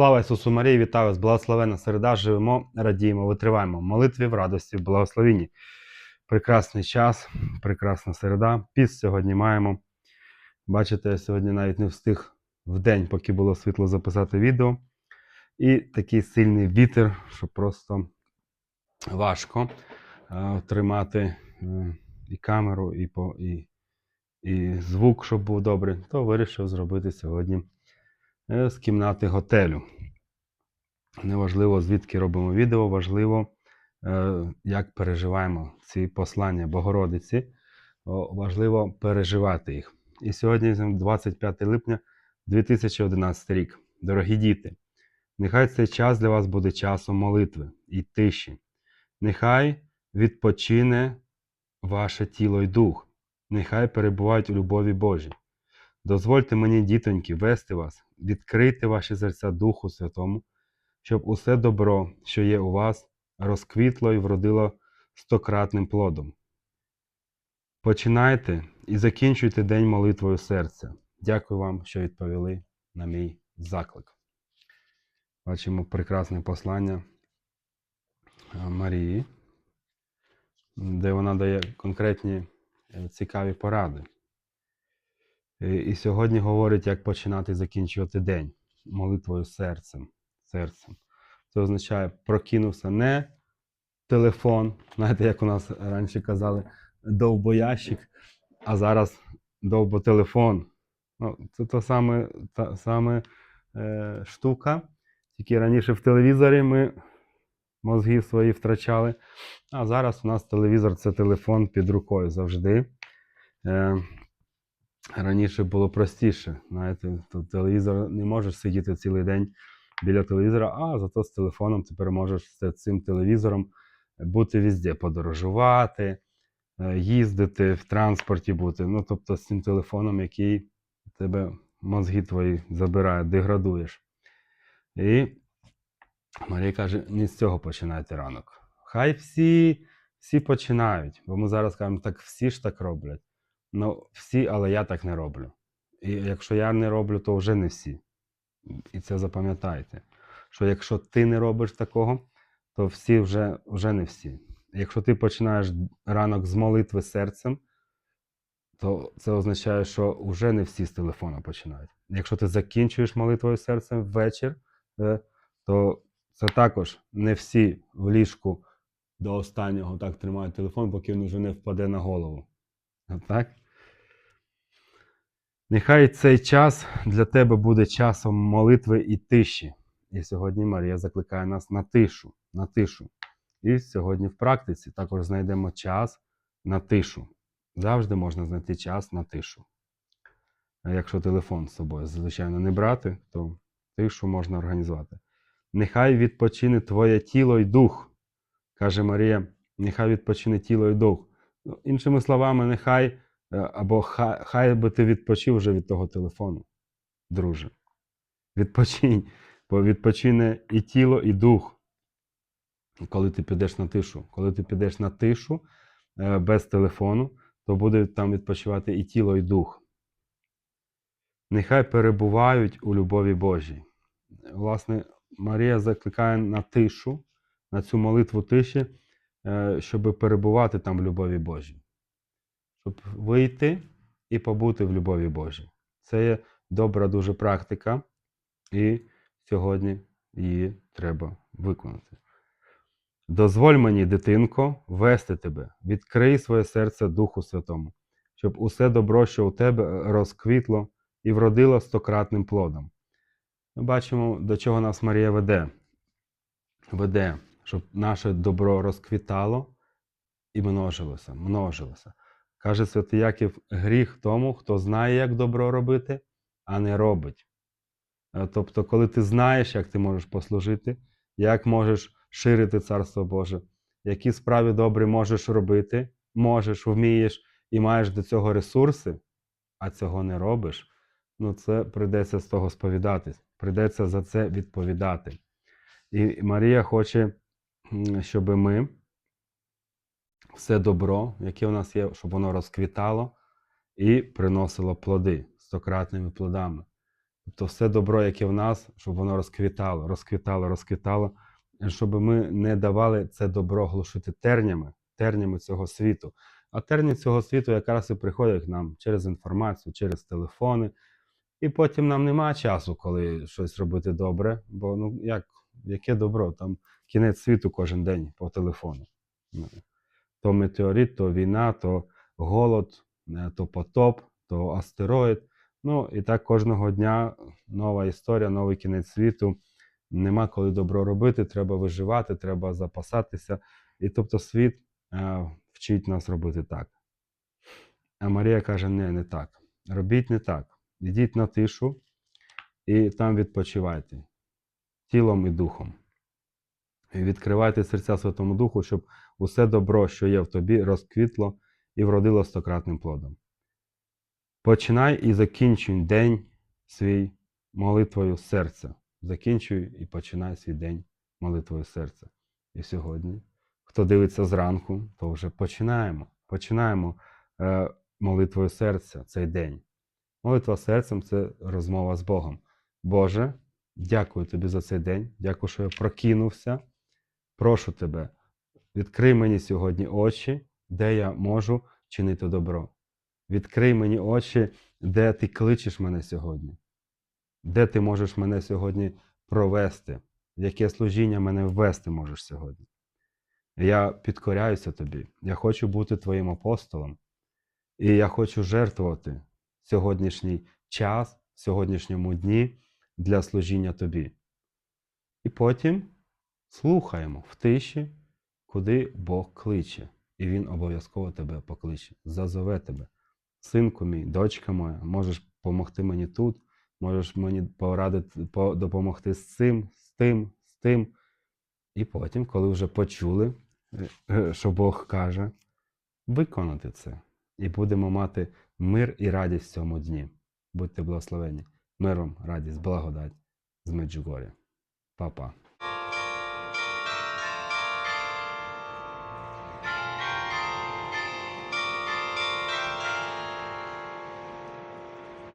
Слава Ісусу Марії, вітаю вас, благословена середа, живемо, радіємо, витриваємо. Молитві в радості, в благословенні. Прекрасний час, прекрасна середа. Піс сьогодні маємо. Бачите, я сьогодні навіть не встиг в день, поки було світло записати відео. І такий сильний вітер, що просто важко е, тримати е, і камеру, і, по, і, і звук, щоб був добрий, то вирішив зробити сьогодні з кімнати готелю. Неважливо, звідки робимо відео, важливо, е, як переживаємо ці послання Богородиці. Важливо переживати їх. І сьогодні 25 липня 2011 рік. Дорогі діти, нехай цей час для вас буде часом молитви і тиші. Нехай відпочине ваше тіло і дух, нехай перебувають у любові Божій. Дозвольте мені, дітоньки, вести вас, відкрити ваші серця Духу Святому, щоб усе добро, що є у вас, розквітло і вродило стократним плодом. Починайте і закінчуйте день молитвою серця. Дякую вам, що відповіли на мій заклик. Бачимо прекрасне послання е, Марії, де вона дає конкретні е, цікаві поради. І, і сьогодні говорить, як починати закінчувати день молитвою серцем. серцем. Це означає, прокинувся не телефон, знаєте, як у нас раніше казали, довбоящик, а зараз довботелефон. Ну, це та саме, та саме е, штука. Тільки раніше в телевізорі ми мозги свої втрачали, а зараз у нас телевізор це телефон під рукою завжди. Е, раніше було простіше. Знаєте, то телевізор не можеш сидіти цілий день біля телевізора, а зато з телефоном тепер можеш з цим телевізором бути везде, подорожувати, е, їздити, в транспорті бути. Ну, тобто з цим телефоном, який тебе мозги твої забирає, деградуєш. І Марія каже: не з цього починайте ранок. Хай всі, всі починають, бо ми зараз кажемо, так всі ж так роблять. Ну, всі, але я так не роблю. І якщо я не роблю, то вже не всі. І це запам'ятайте. Що якщо ти не робиш такого, то всі вже, вже не всі. Якщо ти починаєш ранок з молитви серцем, то це означає, що вже не всі з телефона починають. Якщо ти закінчуєш молитвою серцем ввечір, е, то це також не всі в ліжку до останнього так тримають телефон, поки він вже не впаде на голову. Так? Нехай цей час для тебе буде часом молитви і тиші. І сьогодні Марія закликає нас на тишу, на тишу. І сьогодні в практиці також знайдемо час на тишу. Завжди можна знайти час на тишу. А якщо телефон з собою, звичайно, не брати, то тишу можна організувати. Нехай відпочине твоє тіло і дух, каже Марія, нехай відпочине тіло і дух. Ну, іншими словами, нехай або хай, хай би ти відпочив вже від того телефону, друже. Відпочинь, бо відпочине і тіло, і дух. Коли ти підеш на тишу. Коли ти підеш на тишу е, без телефону, то буде там відпочивати і тіло, і дух. Нехай перебувають у любові Божій. Власне, Марія закликає на тишу, на цю молитву тиші, е, щоб перебувати там в любові Божій. Щоб вийти і побути в любові Божій. Це є добра дуже практика, і сьогодні її треба виконати. Дозволь мені, дитинко, вести тебе, відкрий своє серце Духу Святому, щоб усе добро, що у тебе розквітло і вродило стократним плодом. Ми бачимо, до чого нас Марія веде. Веде, щоб наше добро розквітало і множилося, множилося. Каже святий Яків, гріх тому, хто знає, як добро робити, а не робить. Е, Тобто, коли ти знаєш, як ти можеш послужити, як можеш ширити Царство Боже, які справи добрі можеш робити, можеш, вмієш і маєш до цього ресурси, а цього не робиш, ну це прийдеться з того сповідатись, прийдеться за це відповідати. І Марія хоче, щоб ми все добро, яке у нас є, щоб воно розквітало і приносило плоди стократними плодами. то все добро, яке в нас, щоб воно розквітало, розквітало, розквітало, щоб ми не давали це добро глушити тернями, тернями цього світу. А терні цього світу якраз і приходять нам через інформацію, через телефони. І потім нам нема часу, коли щось робити добре, бо ну як, яке добро? Там кінець світу кожен день по телефону. То метеорит, то війна, то голод, е, то потоп, то астероїд. Ну і так кожного дня нова історія, новий кінець світу. Нема коли добро робити, треба виживати, треба запасатися. І тобто світ е, вчить нас робити так. А Марія каже: не, не так. Робіть не так. Йдіть на тишу і там відпочивайте тілом і духом. Відкривайте серця Святому Духу, щоб усе добро, що є в тобі, розквітло і вродило стократним плодом. Починай і закінчуй день свій молитвою серця. Закінчуй і починай свій день молитвою серця. І сьогодні, хто дивиться зранку, то вже починаємо. Починаємо е, молитвою серця цей день. Молитва серцем це розмова з Богом. Боже, дякую тобі за цей день. Дякую, що я прокинувся. Прошу тебе, відкрий мені сьогодні очі, де я можу чинити добро. Відкрий мені очі, де ти кличеш мене сьогодні, де ти можеш мене сьогодні провести, в яке служіння мене ввести можеш сьогодні. Я підкоряюся тобі. Я хочу бути твоїм апостолом, і я хочу жертвувати сьогоднішній час, в сьогоднішньому дні для служіння тобі. І потім слухаємо в тиші, куди Бог кличе, і Він обов'язково тебе покличе, зазове тебе. Синку мій, дочка моя, можеш допомогти мені тут, можеш мені порадити, допомогти з цим, з тим, з тим. І потім, коли вже почули, е, е, що Бог каже, виконати це. І будемо мати мир і радість в цьому дні. Будьте благословені. Мир вам, радість, благодать з Меджугоря. Па-па.